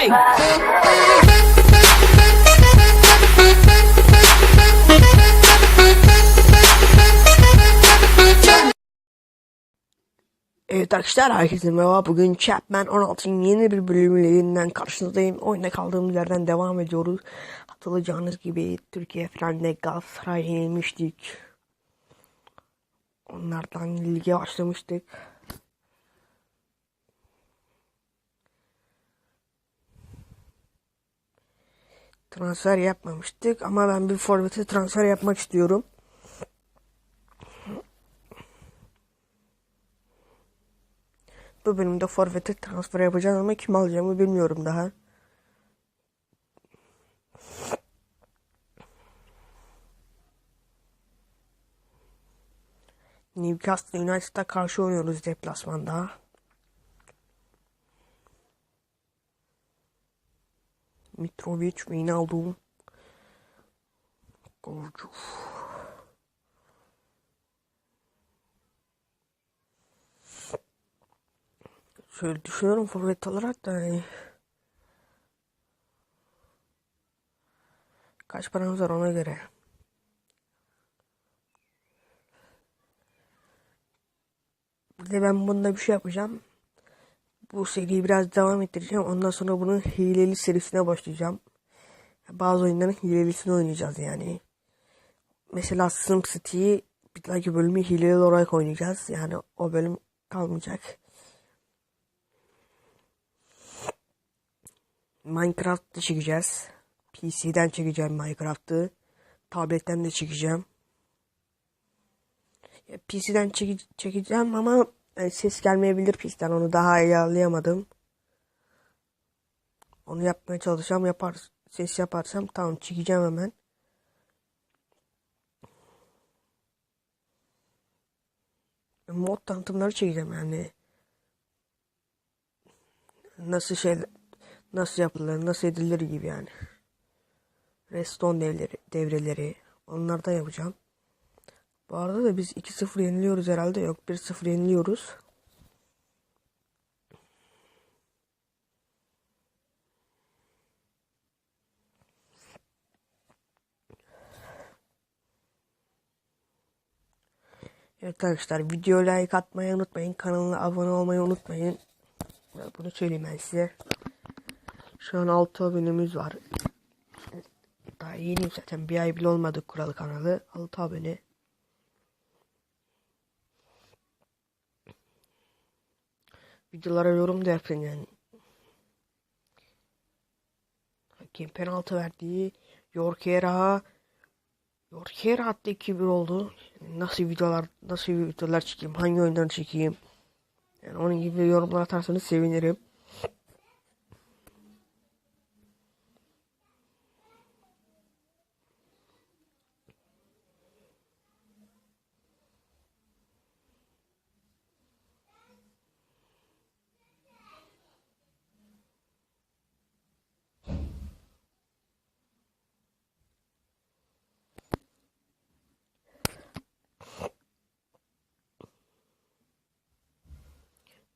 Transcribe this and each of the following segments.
Hey! Evet arkadaşlar herkese merhaba. Bugün Chapman 16'ın yeni bir bölümüyle yeniden karşınızdayım. Oyuna kaldığımız yerden devam ediyoruz. Hatırlayacağınız gibi Türkiye finalinde Galatasaray'a yenilmiştik. Onlardan lige başlamıştık. Transfer yapmamıştık ama ben bir forvete transfer yapmak istiyorum. Bu bölümde forvete transfer yapacağız ama kim alacağımı bilmiyorum daha. Newcastle United'a karşı oynuyoruz deplasmanda. Mitrovic, Wijnaldum, Golcu. Şöyle düşünüyorum forvet olarak da yani kaç paramız var ona göre. Bir de ben bunda bir şey yapacağım. Bu seriyi biraz devam ettireceğim. Ondan sonra bunun hileli serisine başlayacağım. Bazı oyunların hilelisini oynayacağız yani. Mesela Sim City'yi bir dahaki bölümü hileli olarak oynayacağız. Yani o bölüm kalmayacak. Minecraft'ta çekeceğiz. PC'den çekeceğim Minecraft'ı. Tabletten de çekeceğim. PC'den çeke çekeceğim ama ses gelmeyebilir PC'den. Onu daha ayarlayamadım. Onu yapmaya çalışacağım. Yapar, ses yaparsam tamam çekeceğim hemen. Mod tanıtımları çekeceğim yani. Nasıl şey nasıl yapılır, nasıl edilir gibi yani. Reston devreleri, devreleri onlardan yapacağım. Bu arada da biz 2-0 yeniliyoruz herhalde. Yok 1-0 yeniliyoruz. Evet arkadaşlar video like atmayı unutmayın. Kanalına abone olmayı unutmayın. Bunu söyleyeyim ben size. Şu an 6 abonemiz var. Daha yeni zaten bir ay bile olmadı kuralı kanalı. 6 abone. Videolara yorum da yapın yani. Hakem penaltı verdi. Yorkera Yorkera attı 2-1 oldu. Nasıl videolar nasıl videolar çekeyim? Hangi oyundan çekeyim? Yani onun gibi yorumlar atarsanız sevinirim.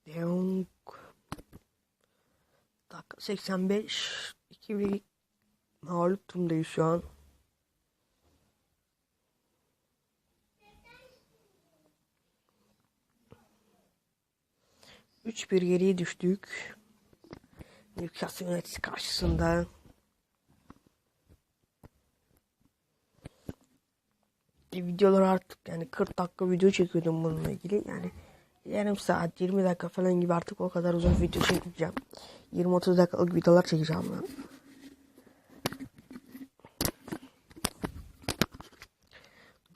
Deong dakika 85 2 mağlup durumdayız şu an. Üç bir geriye düştük. Newcastle United karşısında. E, videolar artık yani 40 dakika video çekiyordum bununla ilgili yani yarım saat 20 dakika falan gibi artık o kadar uzun video çekeceğim 20-30 dakikalık videolar çekeceğim ben.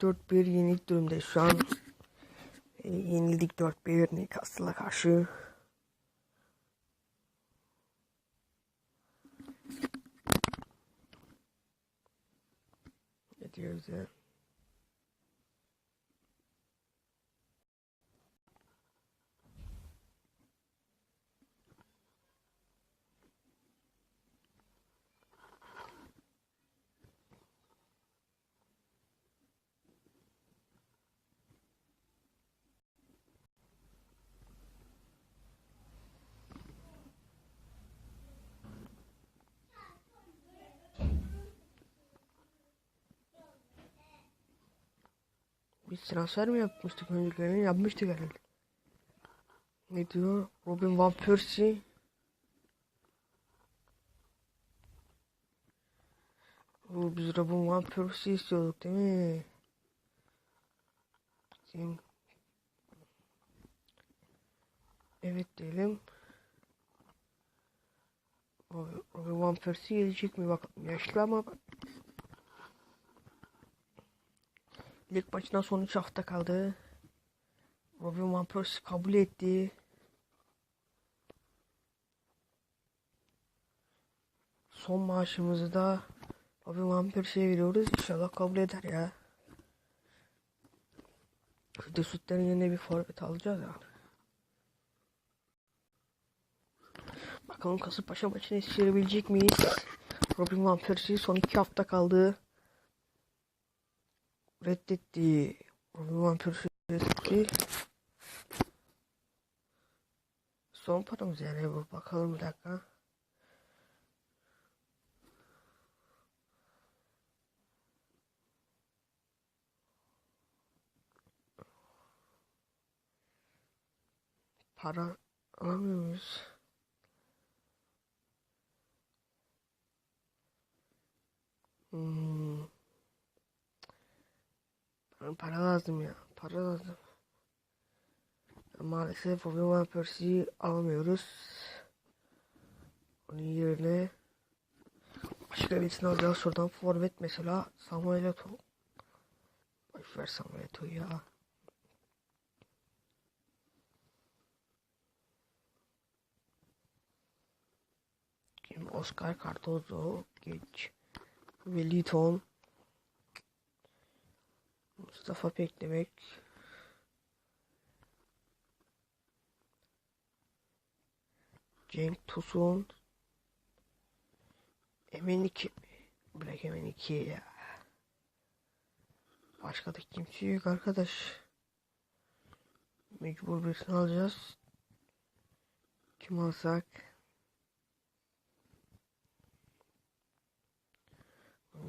Dört bir yenilik durumda şu an. E, yenildik 4-1 Newcastle'a karşı. Diyoruz ya Biz transfer mi yapmıştık öncekilerini? Yapmıştık herhalde. Ne diyor? Robin Van Persie. Oo, biz Robin Van Persie istiyorduk değil mi? Bakayım. Evet diyelim. Robin Van Persie gelecek mi bakalım. Yaşlı ama Lig maçından son 3 hafta kaldı. Robin Van Persie kabul etti. Son maaşımızı da Robin Van Persie'ye veriyoruz. İnşallah kabul eder ya. Şu Desut'ların yerine bir forvet alacağız ya. Bakalım Kasımpaşa maçını yetiştirebilecek miyiz? Robin Van Persie son 2 hafta kaldı reddetti. Robin Van Persie reddetti. Son paramız yani bu. Bakalım bir dakika. Para alamıyor muyuz? Hmm. Bana para lazım ya. Para lazım. Maalesef Robin Van Persie'yi alamıyoruz. Onun yerine başka birisini alacağız. Şuradan forvet mesela Samuel Eto'o. Boşver Samuel Eto'yu ya. Kim? Oscar Cardozo. Geç. Wellington. Mustafa Peklemek. Cenk Tosun. Emeniki. Bırak Emeniki ya. Başka da kimse yok arkadaş. Mecbur birisini alacağız. Kim alsak?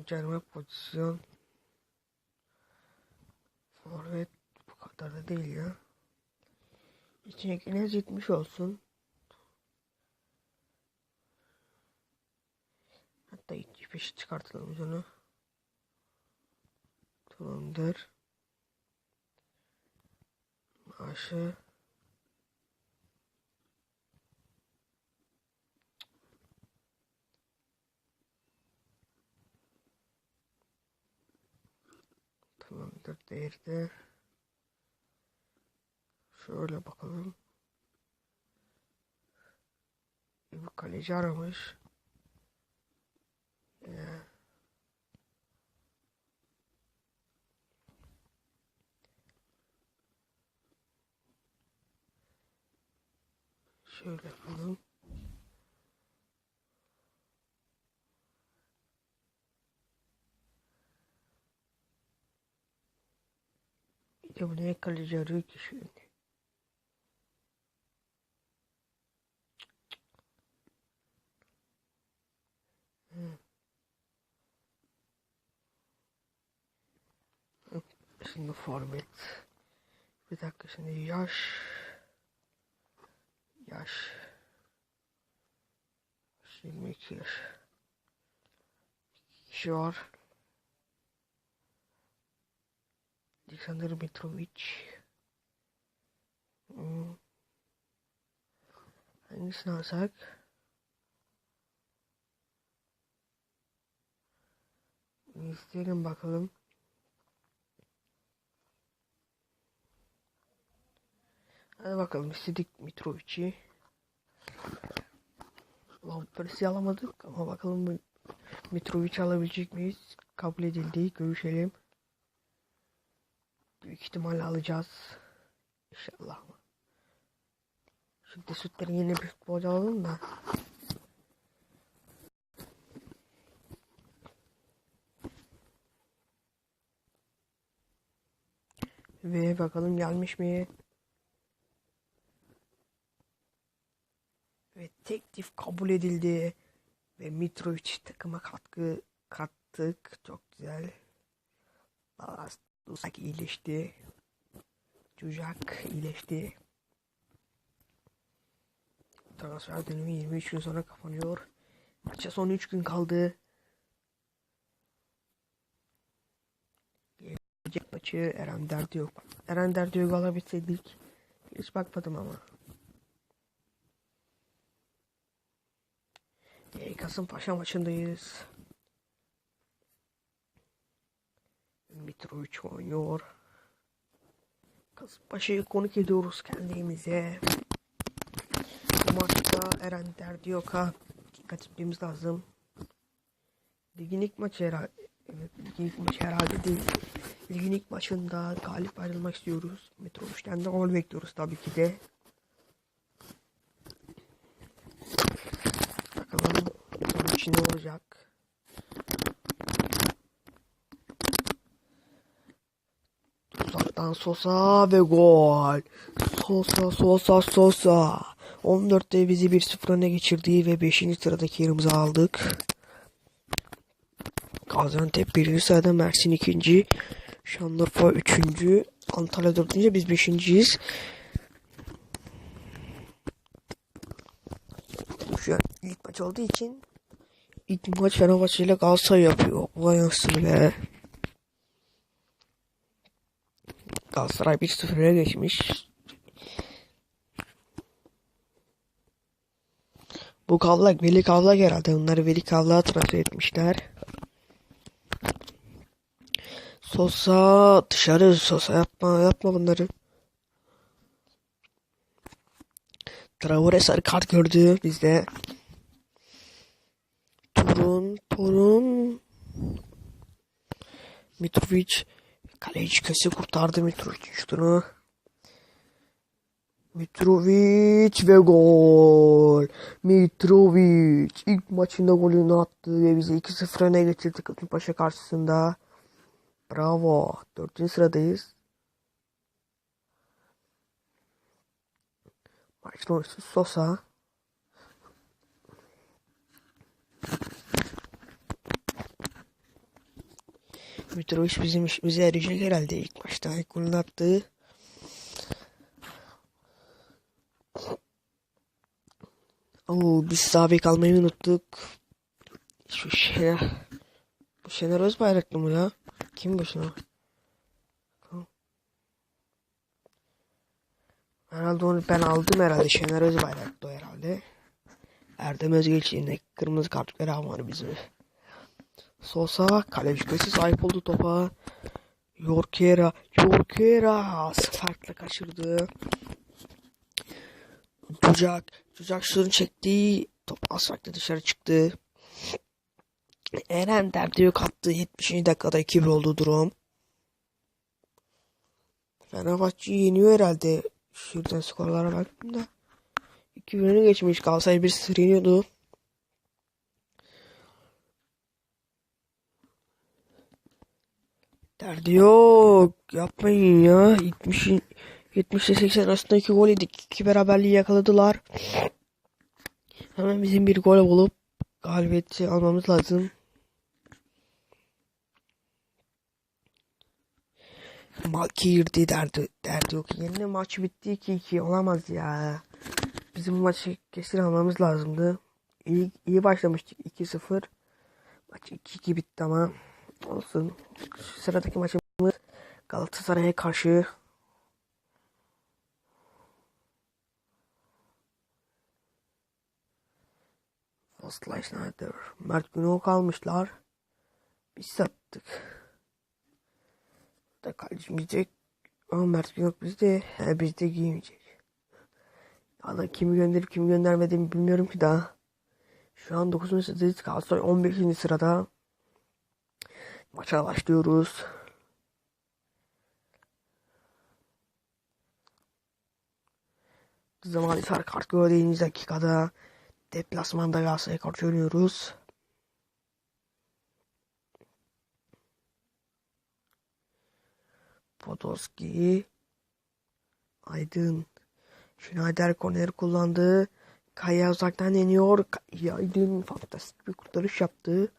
Canıma pozisyon. Forvet bu kadar da değil ya. İçindekine gitmiş olsun. Hatta 75 çıkartalım biz onu. Tamamdır. Maaşı. Tamamdır değerde. Şöyle bakalım. Bu kaleci aramış. Ya. Şöyle yapalım. Kaleci arıyor ki şimdi. Şimdi forvet. Bir dakika şimdi yaş. Yaş. 22 yaş. Kişi var. Alexander Mitrovic. Hmm. Hangisini alsak? İsteyelim bakalım. Hadi bakalım istedik Mitrovic'i. Van Persie'yi alamadık ama bakalım Mitrovic alabilecek miyiz? Kabul edildi. Görüşelim. Büyük ihtimalle alacağız. İnşallah. Şimdi sütlerin yeni bir futbolcu alalım da. Ve bakalım gelmiş mi? Ve teklif kabul edildi. Ve Mitrovic takıma katkı kattık. Çok güzel. Last Dusak iyileşti. Cucak iyileşti. Transfer dönemi 23 gün sonra kapanıyor. Maça son 3 gün kaldı. Gelecek maçı Eren derdi yok. Eren derdi yok alabilseydik. Hiç bakmadım ama. E, Kasımpaşa maçındayız. Mitrovic oynuyor. Kasımpaşa'yı konuk ediyoruz kendimize. Bu maçta Eren derdi yok ha. Dikkat etmemiz lazım. Ligin ilk maçı herhalde. Evet, ligin ilk maçı herhalde değil. Ligin ilk maçında galip ayrılmak istiyoruz. Mitrovic'ten de gol bekliyoruz tabii ki de. Bakalım sonuç ne olacak. Uzaktan Sosa ve gol. Sosa Sosa Sosa. 14'te bizi 1-0 öne geçirdi ve 5. sıradaki yerimizi aldık. Gaziantep 1. sırada Mersin 2. Şanlıurfa 3. Antalya 4. biz 5.yiz. Şu an ilk maç olduğu için ilk maç Fenerbahçe ile Galatasaray yapıyor. Vay anasını be. Galatasaray 1-0'a geçmiş. Bu kavlak Veli Kavlak herhalde. Onları Veli Kavlak'a transfer etmişler. Sosa dışarı Sosa yapma yapma bunları. Traore sarı kart gördü bizde. Torun Torun Mitrovic kaleci köse kurtardı Mitrovic şutunu. Mitrovic ve gol. Mitrovic ilk maçında golünü attı ve bizi 2-0 öne geçirdi Kasımpaşa karşısında. Bravo. Dördüncü sıradayız. Maçın oyuncusu Sosa. Mitrovic bizim işimize yarayacak herhalde ilk maçta. İlk golünü attı. Oo, biz sabit kalmayı unuttuk. Şu şey. Bu Şener Özbayraklı mı ya? Kim bu şuna? Herhalde onu ben aldım herhalde. Şener Özbayraklı o herhalde. Erdem Özgeç'in kırmızı kart veren var bize. Sosa kaleci köşesi sahip oldu topa. Yorkera, Yorkera farkla kaçırdı. Cucak, Cucak şunu çekti. Top asfakta dışarı çıktı. Eren derdi yok attı. 70. dakikada 2-1 oldu durum. Fenerbahçe yeniyor herhalde. Şuradan skorlara baktım da. 2-1'ünü geçmiş. Galatasaray 1-0 yeniyordu. Derdi yok. Yapmayın ya. 70 70 ile 80 arasında 2 gol yedik. 2 beraberliği yakaladılar. Hemen bizim bir gol bulup galibiyeti almamız lazım. Malki girdi derdi, derdi yok. Yeni maç bitti 2-2 olamaz ya. Bizim maçı kesin almamız lazımdı. İyi, iyi başlamıştık 2-0. Maç 2-2 bitti ama olsun. Sıradaki maçımız Galatasaray'a karşı. Fostlay Schneider. Mert Günok almışlar. Biz sattık. Da kalecimiz ama Mert Günok bizde. He, bizde giymeyecek. Da kimi gönderip kimi göndermediğimi bilmiyorum ki daha. Şu an 9. sıradayız. Galatasaray 15. sırada. Maça başlıyoruz. Zaman sarı kart gördüğünüz dakikada deplasmanda Galatasaray'a karşı oynuyoruz. Podolski Aydın Schneider korner kullandı. Kaya uzaktan deniyor. Kaya Aydın fantastik bir kurtarış yaptı.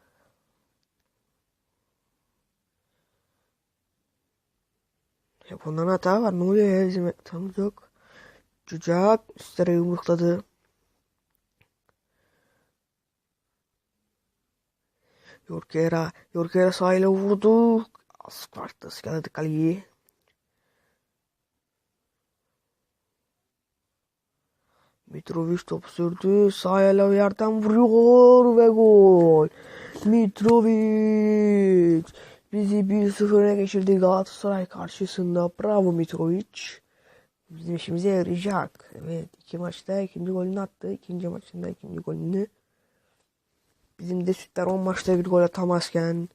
Hep onların hata var. Ne oluyor ya? Bizim hatamız yok. Cücak üstlere yumrukladı. Yorkera, Yorkera sahile vurdu. Sparta skaladı kaleyi. Mitrovic topu sürdü. Ele yerden vuruyor ve gol. Mitrovic bizi 1-0 öne geçirdi Galatasaray karşısında. Bravo Mitrovic. Bizim işimize yarayacak. Evet iki maçta ikinci golünü attı. İkinci maçında ikinci golünü. Bizim de sütler 10 maçta bir gol atamazken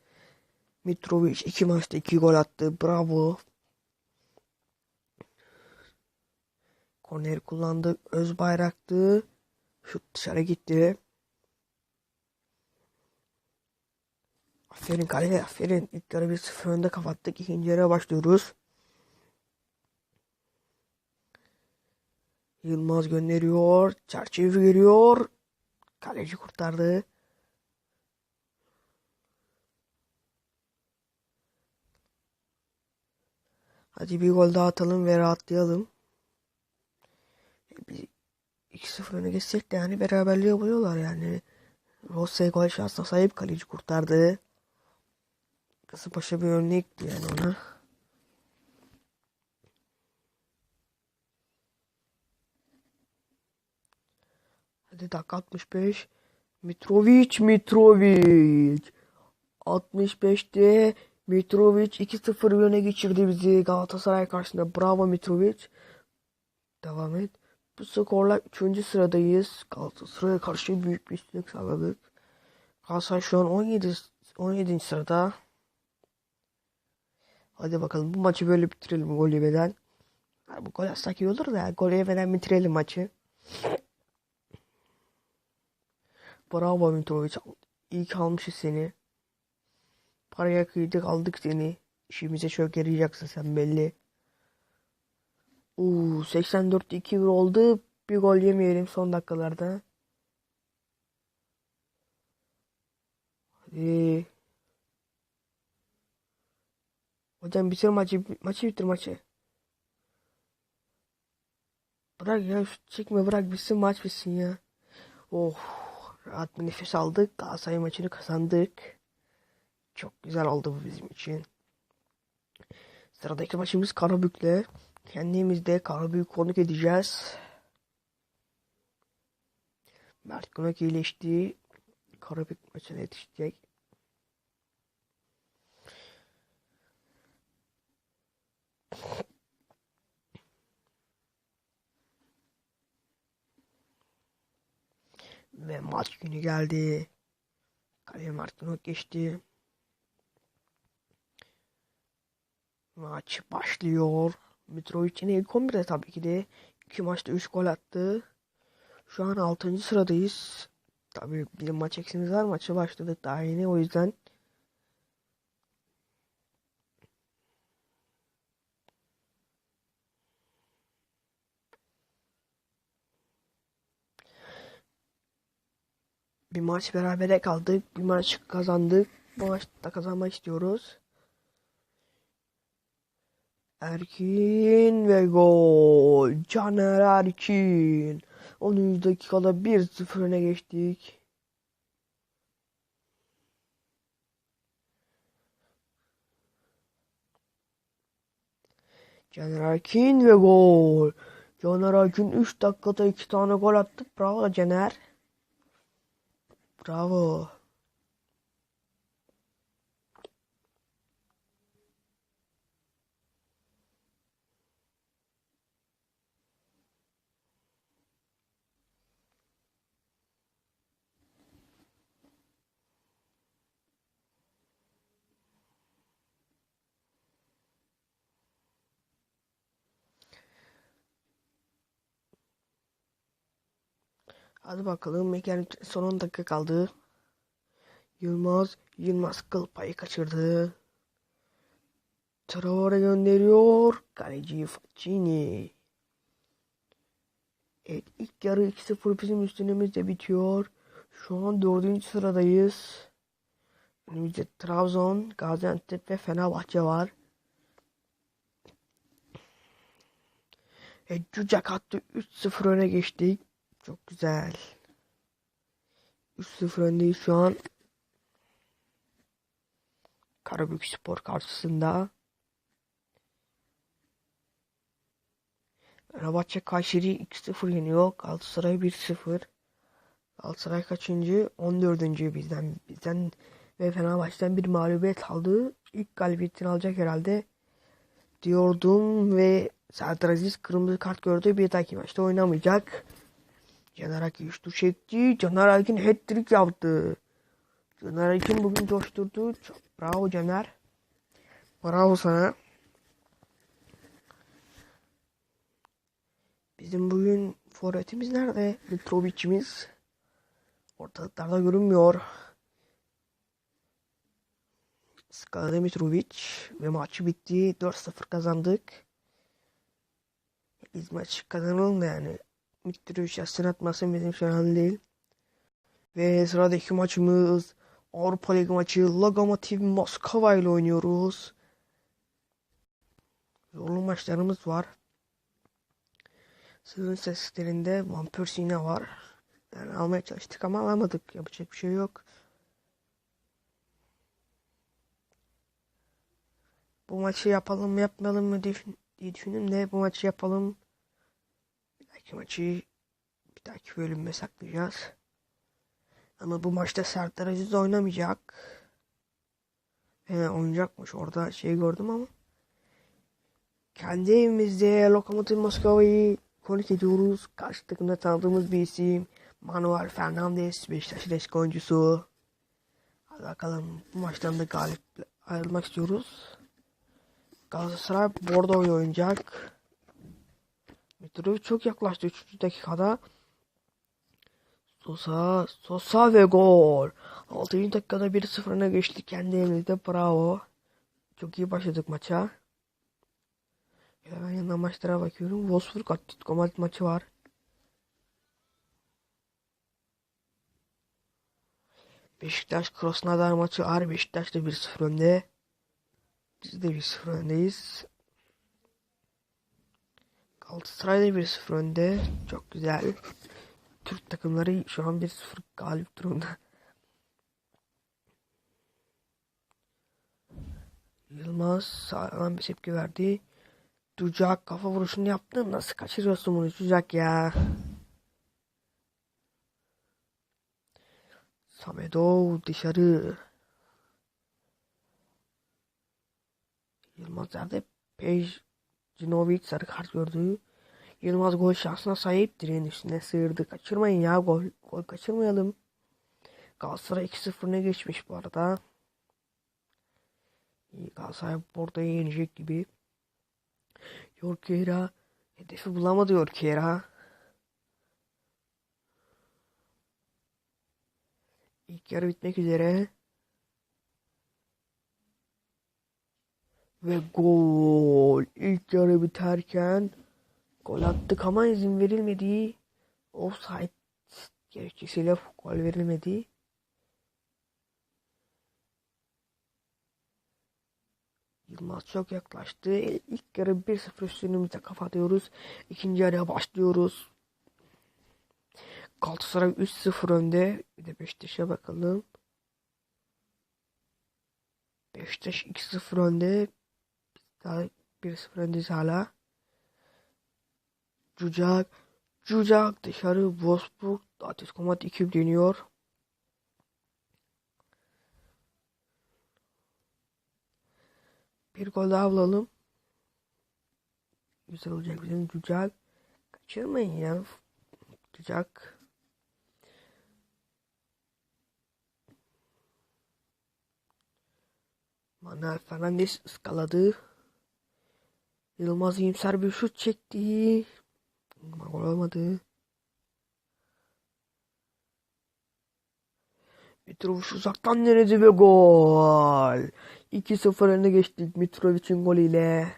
Mitrovic iki maçta iki gol attı. Bravo. Korner kullandı. Öz bayraktı. Şut dışarı gitti. Aferin kaleye aferin. İlk yarı bir sıfır önde kapattık. İkinci yarıya başlıyoruz. Yılmaz gönderiyor. Çerçeve geliyor. Kaleci kurtardı. Hadi bir gol daha atalım ve rahatlayalım. Bir 2-0 öne geçsek de yani beraberliği buluyorlar yani. Rossi gol şansına sahip kaleci kurtardı. Kasımpaşa bir örnekti yani ona. Hadi dakika 65. Mitrovic, Mitrovic. 65'te Mitrovic 2-0 öne geçirdi bizi Galatasaray karşısında. Bravo Mitrovic. Devam et. Bu skorla 3. sıradayız. Galatasaray'a karşı büyük bir üstünlük sağladık. Galatasaray şu an 17 17. sırada. Hadi bakalım bu maçı böyle bitirelim gol yemeden. bu gol atsak iyi olur da gol yemeden bitirelim maçı. Bravo Mitrovic. İyi kalmışız seni. Paraya kıydık aldık seni. İşimize çok yarayacaksın sen belli. Uuu 84'te 2-1 oldu. Bir gol yemeyelim son dakikalarda. Hadi. Hocam bitir maçı. Maçı bitir maçı. Bırak ya çekme bırak bitsin maç bitsin ya. Oh rahat bir nefes aldık. Galatasaray maçını kazandık. Çok güzel oldu bu bizim için. Sıradaki maçımız Karabük'le. Kendimizde Karabük'ü konuk edeceğiz. Mert Günok iyileşti. Karabük maçına yetişecek. Ve maç günü geldi. Kaleye Mert Günok geçti. Maç başlıyor. Mitrovic'in ilk 11'de tabii ki de. iki maçta 3 gol attı. Şu an 6. sıradayız. Tabii bizim maç eksimiz var. Maçı başladık daha yeni. O yüzden bir maç berabere kaldık. Bir maç kazandık. Bu maçta kazanmak istiyoruz. Erkin ve gol. Caner Erkin. 10. dakikada 1-0 öne geçtik. Caner Erkin ve gol. Caner Erkin 3 dakikada 2 tane gol attı. Bravo Caner. Bravo. Hadi bakalım. Mekan son 10 dakika kaldı. Yılmaz, Yılmaz kıl payı kaçırdı. Traore gönderiyor. Kaleci Facchini. Evet ilk yarı 2-0 bizim üstünümüzde bitiyor. Şu an dördüncü sıradayız. Önümüzde Trabzon, Gaziantep ve Fenerbahçe var. E, Cücek attı 3-0 öne geçtik. Çok güzel. 3-0 öndeyiz şu an. Karabük Spor karşısında. Fenerbahçe Kayseri 2-0 yeniyor. Galatasaray 1-0. Galatasaray kaçıncı? 14. bizden. Bizden ve Fenerbahçe'den bir mağlubiyet aldı. İlk galibiyetini alacak herhalde diyordum ve Serdar Aziz kırmızı kart gördü. Bir dahaki maçta oynamayacak. Caner Akın üçlü çekti. Caner Akın hat-trick yaptı. Caner Akın bugün coşturdu. Çok bravo Caner. Bravo sana. Bizim bugün forvetimiz nerede? Mitrovic'imiz. Ortalıklarda görünmüyor. Skala Mitrovic ve maçı bitti. 4-0 kazandık. Biz maç kazanalım yani. Mitrovic yazsın atmasın bizim önemli değil. Ve sıradaki maçımız Avrupa Ligi maçı Lokomotiv Moskova ile oynuyoruz. Zorlu maçlarımız var. Sığın seslerinde Van Persie yine var. Yani almaya çalıştık ama alamadık. Yapacak bir şey yok. Bu maçı yapalım mı yapmayalım mı diye düşündüm de bu maçı yapalım. Dahaki maçı bir dahaki bölüme saklayacağız. Ama bu maçta Serdar Aziz oynamayacak. He, oynayacakmış orada şey gördüm ama. Kendi evimizde Lokomotiv Moskova'yı konuk ediyoruz. Karşı takımda tanıdığımız bir isim. Manuel Fernandes, Beşiktaş'ın eski oyuncusu. Hadi bakalım bu maçtan da galip ayrılmak istiyoruz. Galatasaray Bordeaux'u oynayacak. Mitrovic çok yaklaştı 3. dakikada. Sosa, Sosa ve gol. 6. dakikada 1-0 öne geçti kendi evimizde. Bravo. Çok iyi başladık maça. Hemen yanına maçlara bakıyorum. Wolfsburg Atletico Madrid maçı var. Beşiktaş Krasnodar maçı var. Beşiktaş da 1-0 önde. Biz de 1-0 öndeyiz. Galatasaray da 1-0 önde. Çok güzel. Türk takımları şu an 1-0 galip durumda. Yılmaz sağlam bir tepki verdi. Ducak kafa vuruşunu yaptı. Nasıl kaçırıyorsun bunu Ducak ya? Samedov dışarı. Yılmaz yerde Pejcinovic sarı kart gördü. Yılmaz gol şansına sahip direğin üstüne sıyırdı. Kaçırmayın ya gol. Gol kaçırmayalım. Galatasaray 2-0 ne geçmiş bu arada. Galatasaray burada yenecek gibi. Yorkera hedefi bulamadı Yorkera. İlk yarı bitmek üzere. Ve gol. İlk yarı biterken gol attık ama izin verilmedi. Offside gerekçesiyle gol verilmedi. Yılmaz çok yaklaştı. İlk yarı 1-0 üstünlüğümüzde kapatıyoruz. İkinci yarıya başlıyoruz. Galatasaray 3-0 önde. Bir de Beşiktaş'a bakalım. Beşiktaş 2-0 önde. Daha 1-0 öndeyiz hala. Cucak. Cucak dışarı Wolfsburg. Atletico Madrid 2 deniyor. Bir gol daha bulalım. Güzel olacak bizim Cucak. Kaçırmayın ya. Cucak. Manuel Fernandes ıskaladı. Yılmaz iyimser bir şut çekti. Gol olmadı. Mitrovic uzaktan denedi ve gol. 2-0 önüne geçtik Mitrovic'in golüyle.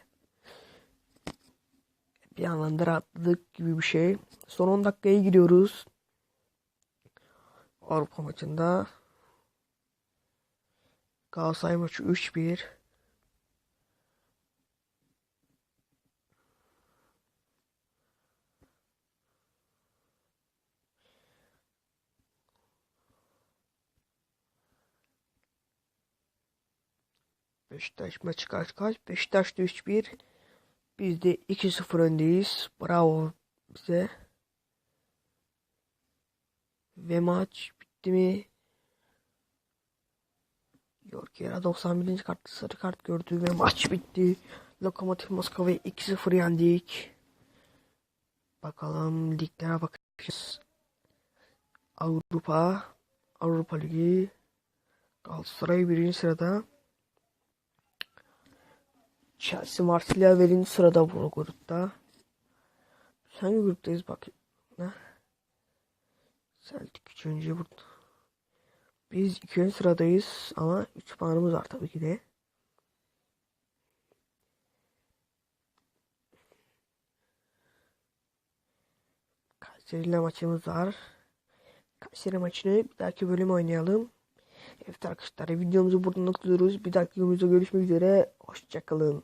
Bir yandan da rahatladık gibi bir şey. Son 10 dakikaya giriyoruz. Avrupa maçında. Galatasaray maçı 3-1. Beşiktaş maçı kaç kaç? Beşiktaş da 3-1. Biz de 2-0 öndeyiz. Bravo bize. Ve maç bitti mi? Yok yere 91. kart sarı kart gördü ve maç bitti. Lokomotiv Moskova'yı 2-0 yendik. Bakalım liglere bakacağız. Avrupa, Avrupa Ligi, Galatasaray birinci sırada. Chelsea, Marsilya birinci sırada bu grupta. Hangi gruptayız bak. Ne? Celtic üçüncü burada. Biz ikinci sıradayız ama 3 puanımız var tabii ki de. Kayseri ile maçımız var. Kayseri maçını bir dahaki bölüm oynayalım. Evet arkadaşlar videomuzu burada noktalıyoruz. Bir dahaki videomuzda görüşmek üzere. Hoşçakalın.